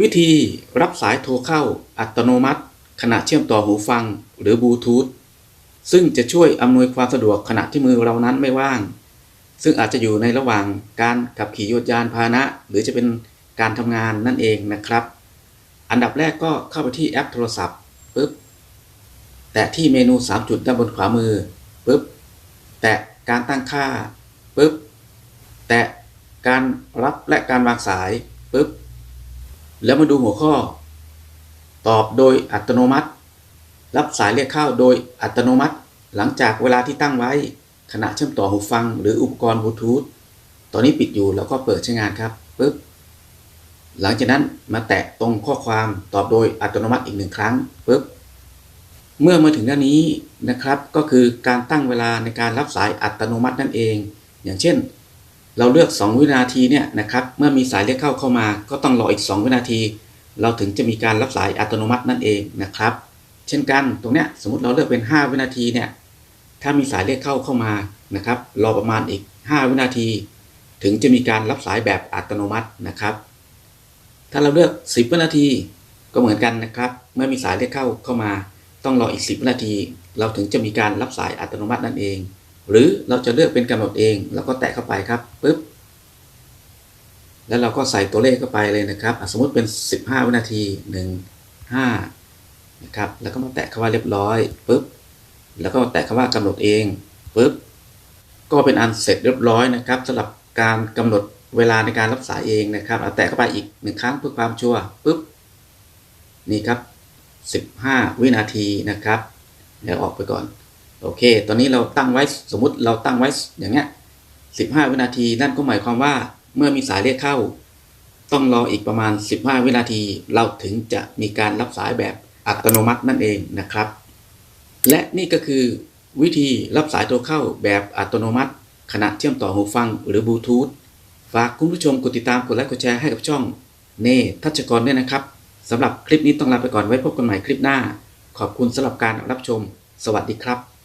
วิธีรับสายโทรเข้าอัตโนมัติ ขณะเชื่อมต่อหูฟังหรือบลูทูธซึ่งจะช่วยอำนวยความสะดวกขณะที่มือเรานั้นไม่ว่าง ซึ่งอาจจะอยู่ในระหว่างการขับขี่ยวดยานพาหนะ หรือจะเป็นการทำงานนั่นเองนะครับ อันดับแรกก็เข้าไปที่แอปโทรศัพท์ปุ๊บแตะที่เมนู 3 จุดด้านบนขวามือปุ๊บแตะการตั้งค่าปุ๊บแตะการรับและการวางสายปุ๊บ แล้วมาดูหัวข้อ ตอบโดยอัตโนมัติ รับสายเรียกเข้าโดยอัตโนมัติ หลังจากเวลาที่ตั้งไว้ขณะเชื่อมต่อหูฟัง หรืออุปกรณ์บลูทูธตอนนี้ปิดอยู่แล้วก็เปิดใช้งานครับปุ๊บหลังจากนั้นมาแตะตรงข้อความตอบโดยอัตโนมัติอีกหนึ่งครั้งปุ๊บเมื่อมาถึงด้านนี้นะครับ ก็คือการตั้งเวลาในการรับสายอัตโนมัตินั่นเอง อย่างเช่น เราเลือก 2 วินาทีเนี่ยนะครับ เมื่อมีสายเรียกเข้าเข้ามา ก็ต้องรออีก 2 วินาที เราถึงจะมีการรับสายอัตโนมัตินั่นเองนะครับ เช่นกันตรงเนี้ยสมมติเราเลือกเป็น 5 วินาทีเนี่ย ถ้ามีสายเรียกเข้าเข้ามานะครับ รอประมาณอีก 5 วินาที ถึงจะมีการรับสายแบบอัตโนมัตินะครับ ถ้าเราเลือก 10 วินาทีก็เหมือนกันนะครับ เมื่อมีสายเรียกเข้าเข้ามา ต้องรออีก 10 วินาที เราถึงจะมีการรับสายอัตโนมัตินั่นเอง หรือเราจะเลือกเป็นกำหนดเองแล้วก็แตะเข้าไปครับปุ๊บแล้วเราก็ใส่ตัวเลขเข้าไปเลยนะครับ สมมติเป็น 15 วินาที 1 5นะครับแล้วก็มาแตะคำว่าเรียบร้อยปุ๊บแล้วก็มาแตะคำว่ากำหนดเองปุ๊บก็เป็นอันเสร็จเรียบร้อยนะครับสำหรับการกำหนดเวลาในการรับสายเองนะครับเอาแตะเข้าไปอีกหนึ่งครั้งเพื่อความชัวร์ปุ๊บนี่ครับ 15 วินาทีนะครับ เดี๋ยวออกไปก่อน โอเค ตอนนี้เราตั้งไว้สมมุติเราตั้งไว้อย่างเงี้ย15วินาที นั่นก็หมายความว่าเมื่อมีสายเรียกเข้า ต้องรออีกประมาณ 15 วินาที เราถึงจะมีการรับสายแบบอัตโนมัตินั่นเองนะครับ และนี่ก็คือวิธีรับสายโทรเข้าแบบอัตโนมัติ ขณะเชื่อมต่อหูฟังหรือบลูทูธฝากคุณผู้ชมกดติดตามกดไลค์กดแชร์ให้กับช่อง เน่ทัชกรด้วยนะครับสำหรับคลิปนี้ต้องลาไปก่อนไว้พบกันใหม่คลิปหน้า ขอบคุณสำหรับการรับชม สวัสดีครับ